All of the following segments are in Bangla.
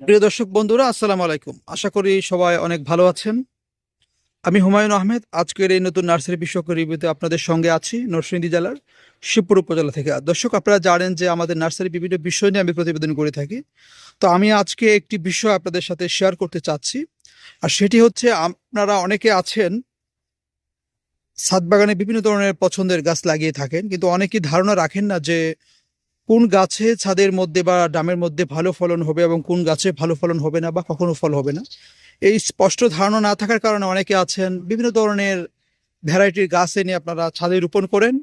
প্রিয় দর্শক বন্ধুরা, আসসালামু আলাইকুম। আশা করি সবাই অনেক ভালো আছেন। আমি হুমায়ুন আহমেদ, আজকের এই নতুন নার্সারি বিষয়ক রিভিউতে আপনাদের সঙ্গে আছি, নরসিংদী জেলার শিবপুর উপজেলা থেকে। দর্শক, আপনারা জানেন যে আমাদের নার্সারি বিভিন্ন বিষয় নিয়ে আমি প্রতিবেদন করে থাকি। তো আমি আজকে একটি বিষয় আপনাদের সাথে শেয়ার করতে চাচ্ছি, আর সেটি হচ্ছে আপনারা অনেকে আছেন ছাদ বাগানে বিভিন্ন ধরনের পছন্দের গাছ লাগিয়ে থাকেন, কিন্তু অনেকেই ধারণা রাখেন না যে কোন গাছে ছাদের মধ্যে বা ডামের মধ্যে ভালো ফলন হবে এবং কোন গাছে ভালো ফলন হবে না বা কখনো ফল হবে না? এই স্পষ্ট ধারণা না থাকার কারণে অনেকে আছেন, বিভিন্ন ধরনের ভ্যারাইটির গাছ এনে আপনারা ছাদে রোপণ করেন।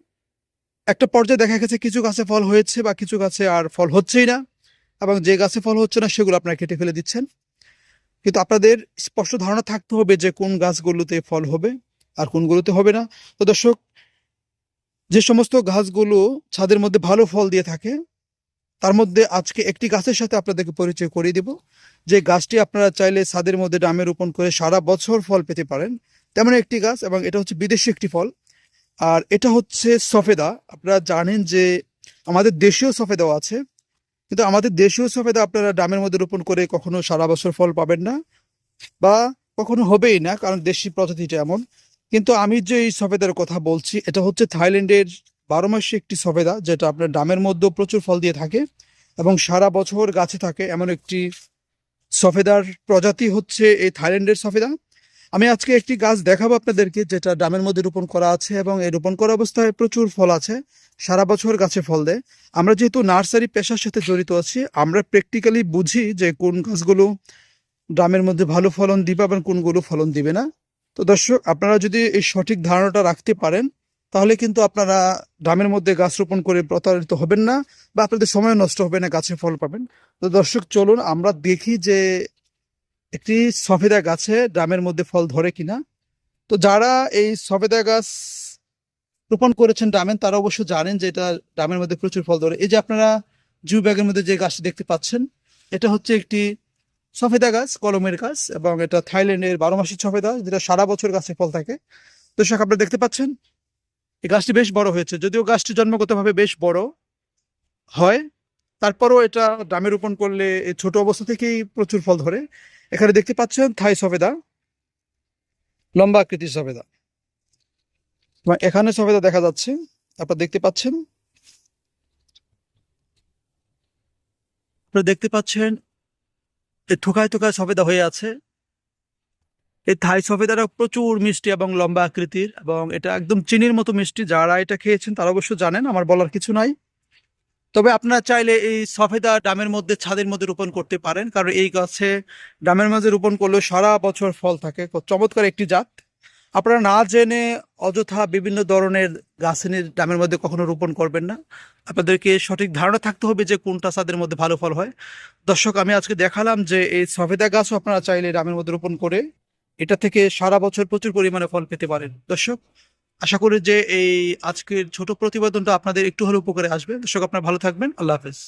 একটা পর্যায়ে দেখা গেছে কিছু গাছে ফল হয়েছে বা কিছু গাছে আর ফল হচ্ছেই না এবং যে গাছে ফল হচ্ছে না সেগুলো আপনারা কেটে ফেলে দিচ্ছেন। কিন্তু আপনাদের স্পষ্ট ধারণা থাকতে হবে যে কোন গাছগুলোতে ফল হবে আর কোনগুলোতে হবে না। তো দর্শক যে সমস্ত গাছগুলো ছাদের মধ্যে ভালো ফল দিয়ে থাকে, তার মধ্যে আজকে একটি গাছের সাথে আপনাদেরকে পরিচয় করিয়ে দেব। যে গাছটি আপনারা চাইলে ছাদের মধ্যে ডামে রোপণ করে সারা বছর ফল পেতে পারেন। তেমন একটি গাছ এবং এটা হচ্ছে বিদেশি একটি ফল। আর এটা হচ্ছে সফেদা। আপনারা জানেন যে আমাদের দেশীয় সফেদাও আছে। কিন্তু আমাদের দেশীয় সফেদা আপনারা ডামের মধ্যে রোপণ করে কখনো সারা বছর ফল পাবেন না বা কখনো হবেই না, কারণ দেশি প্রজাতিটা এমন। কিন্তু আমি যে এই সফেদার কথা বলছি, এটা হচ্ছে থাইল্যান্ডের বারো মাসে একটি সফেদা, যেটা আপনার ডামের মধ্যেও প্রচুর ফল দিয়ে থাকে এবং সারা বছর গাছে থাকে এমন একটি সফেদার প্রজাতি হচ্ছে এই থাইল্যান্ডের সফেদা। আমি আজকে একটি গাছ দেখাবো আপনাদেরকে, যেটা ডামের মধ্যে রোপণ করা আছে এবং এই রোপণ করা অবস্থায় প্রচুর ফল আছে, সারা বছর গাছে ফল দেয়। আমরা যেহেতু নার্সারি পেশার সাথে জড়িত আছি, আমরা প্র্যাকটিক্যালি বুঝি যে কোন গাছগুলো ডামের মধ্যে ভালো ফলন দিবে এবং কোনগুলো ফলন দিবে না। তো দর্শক, আপনারা যদি এই সঠিক ধারণাটা রাখতে পারেন, তাহলে কিন্তু আপনারা ডামের মধ্যে গাছ রোপণ করে প্রতারিত হবেন না বা আপনাদের সময় নষ্ট হবে না, গাছে ফল পাবেন। তো দর্শক, চলুন আমরা দেখি যে একটি সফেদা গাছে ডামের মধ্যে ফল ধরে কিনা। তো যারা এই সফেদা গাছ রোপণ করেছেন ডামের তারা অবশ্য জানেন যে এটা ডামের মধ্যে প্রচুর ফল ধরে। এই যে আপনারা জু ব্যাগের মধ্যে যে গাছটি দেখতে পাচ্ছেন, এটা হচ্ছে একটি সফেদা গাছ, কলমের গাছ এবং এটা থাইল্যান্ডের বারো মাসি সফেদা, যেটা সারা বছর গাছে ফল থাকে। দর্শক, আপনারা দেখতে পাচ্ছেন, এই গাছটি বেশ বড় হয়েছে। যদিও গাছটি জন্মগতভাবে বেশ বড় হয়, তারপরও এটা ডামে রোপণ করলে ছোট অবস্থা থেকেই প্রচুর ফল ধরে। এখানে দেখতে পাচ্ছেন থাই সফেদা, লম্বা আকৃতির সফেদা। এবং এখানে সফেদা দেখা যাচ্ছে আপনারা দেখতে পাচ্ছেন দেখতে পাচ্ছেন এই থোকায় থোকায় সফেদা হয়ে আছে। এই থাই সফেদাটা প্রচুর মিষ্টি এবং লম্বা আকৃতির এবং এটা একদম চিনির মতো মিষ্টি। যারা এটা খেয়েছেন তারা অবশ্য জানেন, আমার বলার কিছু নাই। তবে আপনারা চাইলে এই সফেদা ডামের মধ্যে ছাদের মধ্যে রোপণ করতে পারেন, কারণ এই গাছে ডামের মাঝে রোপণ করলে সারা বছর ফল থাকে। চমৎকার একটি জাত। আপনারা না জেনে অযথা বিভিন্ন ধরনের গাছ এনে ডামের মধ্যে কখনো রোপণ করবেন না। আপনাদেরকে সঠিক ধারণা থাকতে হবে যে কোনটা ছাদের মধ্যে ভালো ফল হয়। দর্শক, আমি আজকে দেখালাম যে এই সফেদা গাছও আপনারা চাইলে ডামের মধ্যে রোপণ করে এটা থেকে সারা বছর প্রচুর পরিমাণে ফল পেতে পারেন। দর্শক, আশা করি যে এই আজকের ছোট প্রতিবেদনটা আপনাদের একটু হলেও উপকারে আসবে। দর্শক, আপনারা ভালো থাকবেন। আল্লাহ হাফেজ।